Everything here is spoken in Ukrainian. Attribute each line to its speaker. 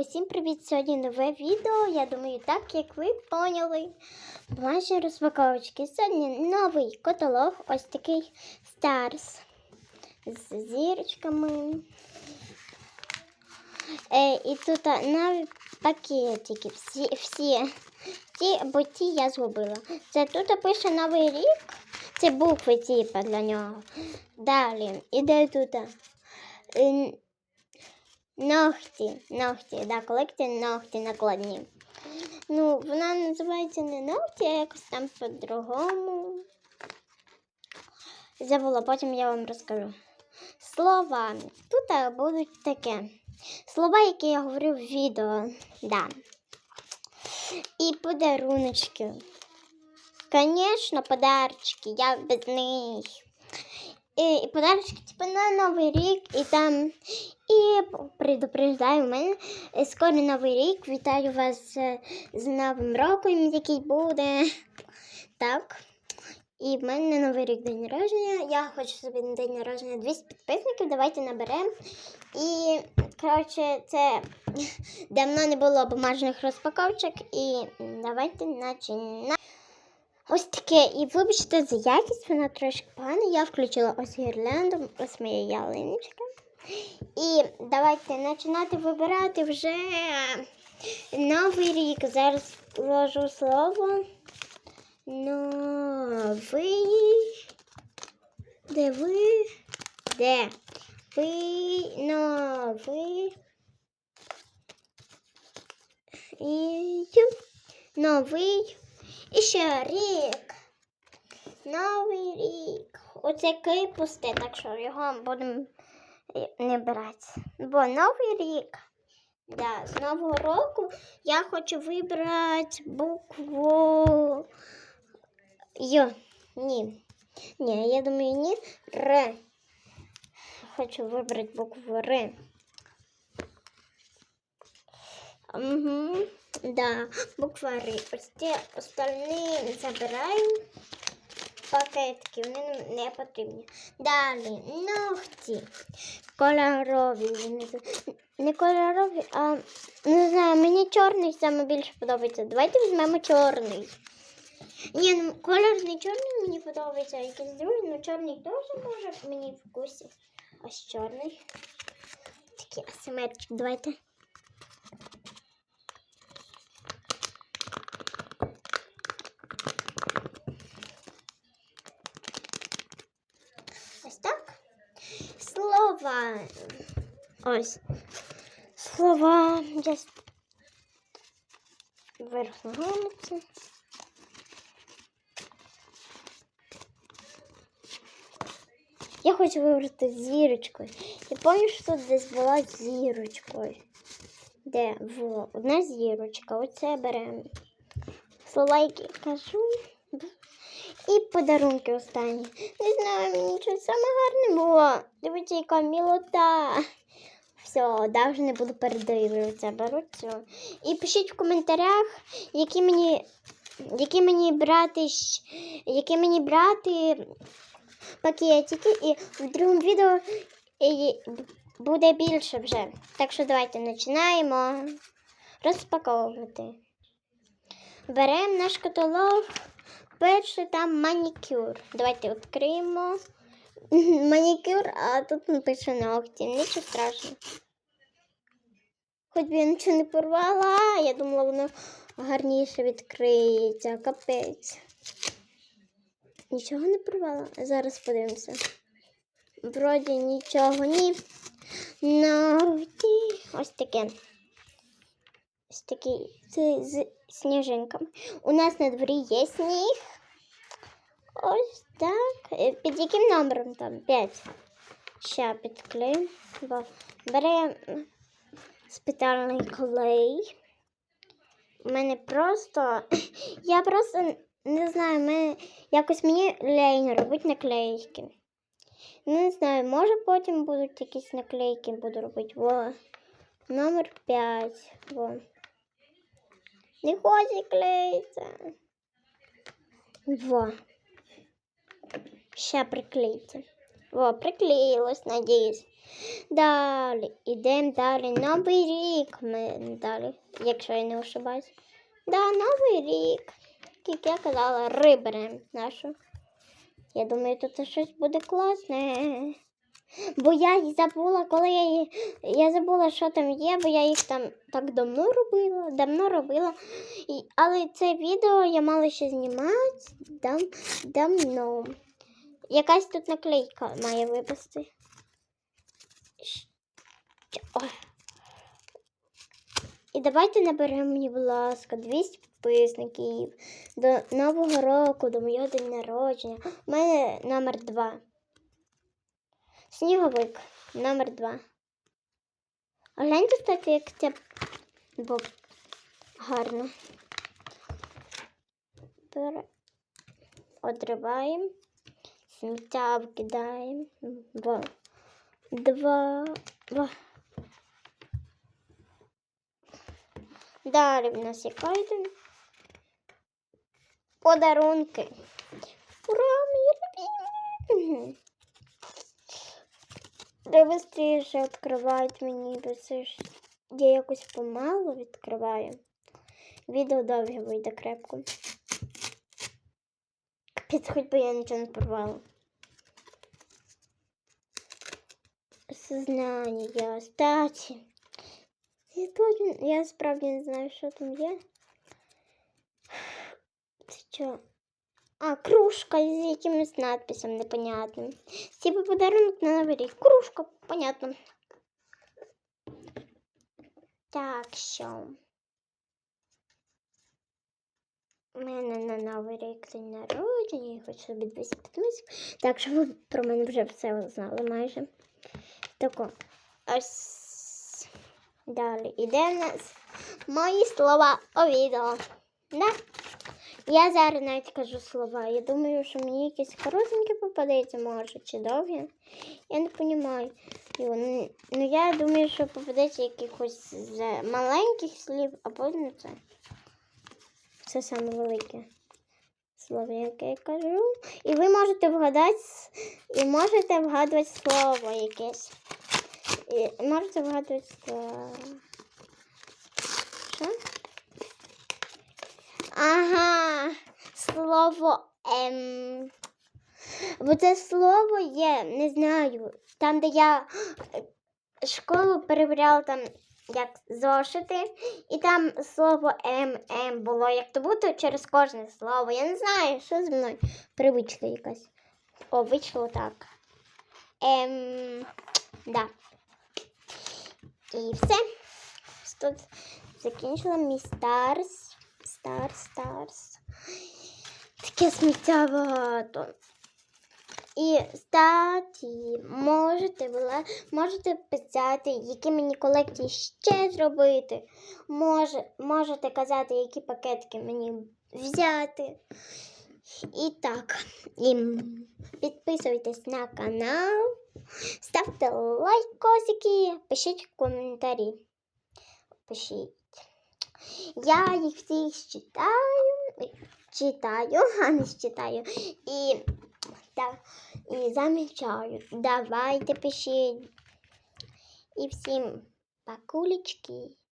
Speaker 1: Усім привіт! Сьогодні нове відео. Я думаю, так як ви поняли. Майже розпаковочки. Сьогодні новий каталог, ось такий Stars з зірочками. Е, і тут нові пакетики. Всі, всі. Ті, бо ті я згубила. Це тут пише Новий рік. Це букви типа для нього. Далі. Іде тут. Ногті, ногті, да, колекція ногті накладні. Ну, вона називається не ногті, а якось там по-другому. Забула, потім я вам розкажу. Слова. Тут будуть таке. Слова, які я говорю в відео. Да. І подаруночки. Звісно, подарочки, як без них. І, подарочки, типу, на Новий рік, і там і предупреждаю, мене скоро новий рік. Вітаю вас з Новим роком, який буде. Так. І в мене новий рік день народження. Я хочу собі на день народження 200 підписників. Давайте наберемо. І, коротше, це давно не було бумажних розпаковочок. І давайте починаємо. Ось таке, і вибачте за якість, вона трошки погана. Я включила ось гірлянду, ось моя ялиночка. І давайте починати вибирати вже новий рік. Зараз вложу слово. Новий. Де ви? Де? Ви новий. І новий. І ще рік. Новий рік. Оце кипусте, так що його будемо не брати. Бо новий рік. Да, з Нового року я хочу вибрати букву Й. Ні. Ні, я думаю, ні. Р. Хочу вибрати букву Р. Угу. Да, буква Р. Ось остальні забираю. Пакетики, вони не потрібні. Далі ногті. Кольорові. Не кольорові, а не знаю, мені чорний саме більше подобається. Давайте візьмемо чорний. Ні, ну не чорний мені подобається, якийсь другий, ну чорний теж може мені в вкусі. Ось чорний. Такий асиметричний. Давайте. Ось так. Ось. Слова. Я вверх. Я хочу вибрати зірочкою. Я пам'ятаю, що тут десь була зірочкою. Де? Во, одна зірочка. Оце беремо. Слова, які кажу. І подарунки останні. Не знаю, мені щось саме гарне було. Дивіться, яка мілота. Все, даже не буду передивлюватися, беру цю. І пишіть в коментарях, які мені, які мені брати, які мені брати пакетики. І в другому відео буде більше вже. Так що давайте починаємо розпаковувати. Беремо наш каталог. Перший там манікюр. Давайте відкриємо. Манікюр, а тут напише ногті. Нічого страшного. Хоч би я нічого не порвала, я думала, воно гарніше відкриється. Капець. Нічого не порвала. Зараз подивимося. Вроді нічого, ні. Ногті. Ось таке. Ось такий з сніжинками. У нас на дворі є сніг. Ось так. Е, Під яким номером там? 5. Ще підклею. Бо беремо спеціальний клей. У мене просто. Я просто не знаю, мене якось мені лень робити наклейки. Ну, Не знаю, може потім будуть якісь наклейки буду робити. Во. Номер 5. Во. Не хоче клеїться. Во. Ще приклейте. О, приклеїлось, надіюсь. Далі, ідемо далі. Новий рік. Ми далі, якщо я не ошибаюсь. Да, новий рік. Як я казала, риберем нашу. Я думаю, тут щось буде класне. Бо я забула, коли я. Я забула, що там є, бо я їх там так давно робила, давно робила. І, але це відео я мала ще знімати дам, давно. Якась тут наклейка має випасти. І давайте наберемо мені, будь ласка, 200 підписників до Нового року, до моєго день народження. У мене номер 2. Сніговик номер 2. Гляньте, кстати, як це бо гарно. Одриваємо. Сміття вкидаємо. Два. Два. Два. Далі в нас є кайден. Подарунки. Ура, мої любимі! Треба швидше відкривати мені, бо це ж я якось помало відкриваю. Відео довге вийде крепко. Капець, хоч би я нічого не порвала. Сознання, статі. Я, точно, я справді не знаю, що там є. Це що? А, кружка з якимось надписом непонятним. Типа подарунок на Новий рік. Кружка, понятно. Так, що? У мене на Новий рік день народження, я хочу собі 200 підписів. Так що ви про мене вже все знали майже. Тако. Ось. Далі іде в нас мої слова у відео. Да? Я зараз навіть кажу слова. Я думаю, що мені якісь коротенькі попадеться, може, чи довгі. Я не розумію. Ну, я думаю, що попадеться якихось з маленьких слів, а потім це. Це саме велике слово, яке я кажу. І ви можете вгадати, і можете вгадувати слово якесь. І можете вгадувати слово. Що? Ага, слово ем. Бо це слово є, не знаю. Там, де я е, школу перевіряла там як зошити, і там слово ем ем було як то будто через кожне слово. Я не знаю, що зі мною. Привичка якась. О, вийшло так. Ем, да. І все. Тут закінчила мій старс. Старс, старс. Таке сміття багато. І статі можете можете писати, які мені колекції ще зробити. Може, можете казати, які пакетики мені взяти. І так, і підписуйтесь на канал, ставте лайкосики, пишіть коментарі. Пишіть. Я їх всіх читаю, читаю, а не читаю. І та, і замічаю. Давайте пишіть. І всім пакулечки.